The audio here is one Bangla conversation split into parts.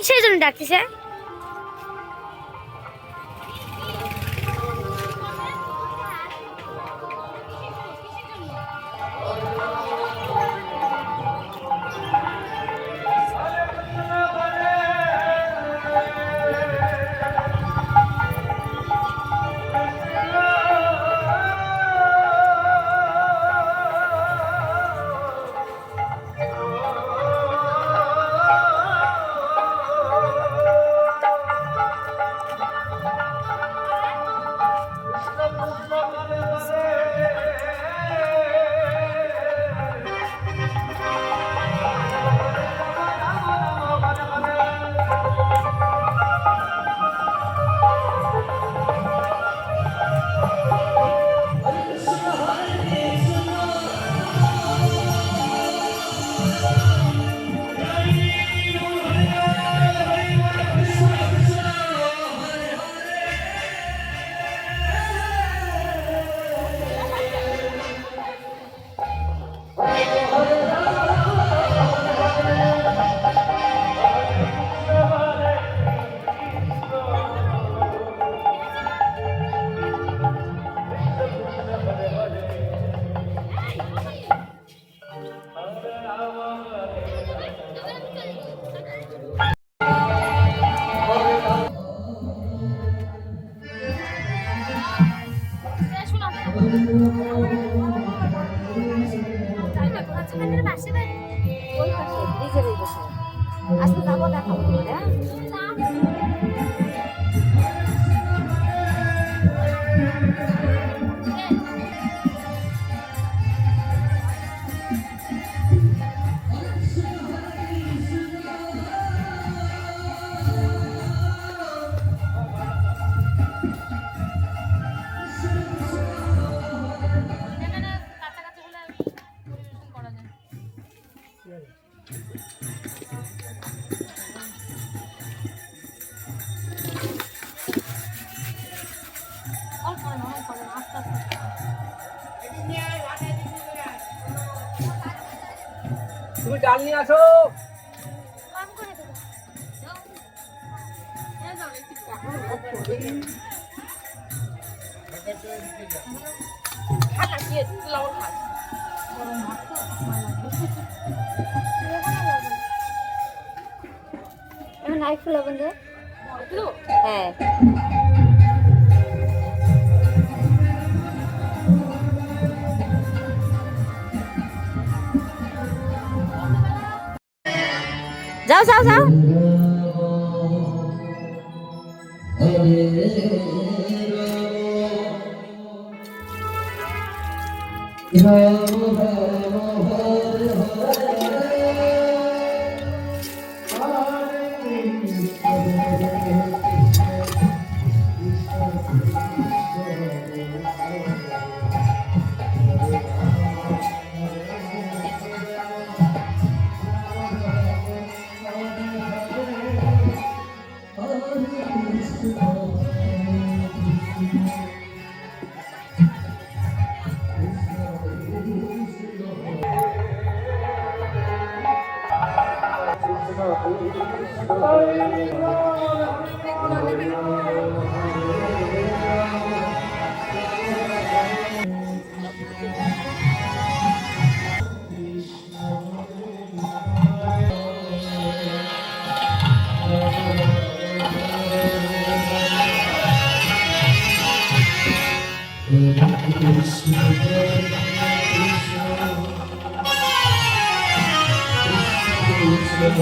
Cześć, do widzenia. জন্য ডাকতেছে ওই পাশে ব্রিজের ওই পাশে। আজকে যাব দেখাবো। হ্যাঁ? তুমি ডাল নিয়ে আসো এখন নাই ফুলা বন্ধু হ্যাঁ যাও যাও যাও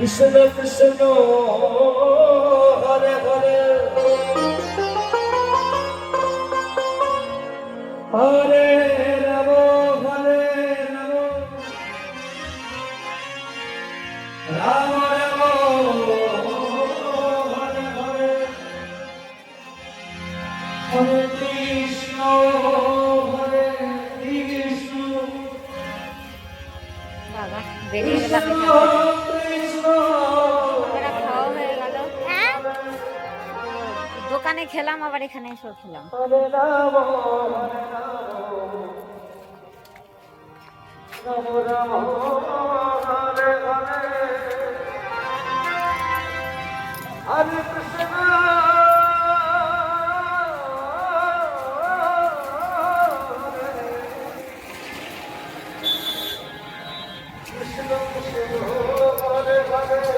কৃষ্ণ কৃষ্ণ হরে হরে। হরে রাম হরে রাম। রাম রাম হরে হরে। হরে কৃষ্ণ হরে কৃষ্ণ। বাবা বেরিয়ে দোকানে খেলাম আবার এখানে এসেও খেলাম। হরে কৃষ্ণ হরে হরে।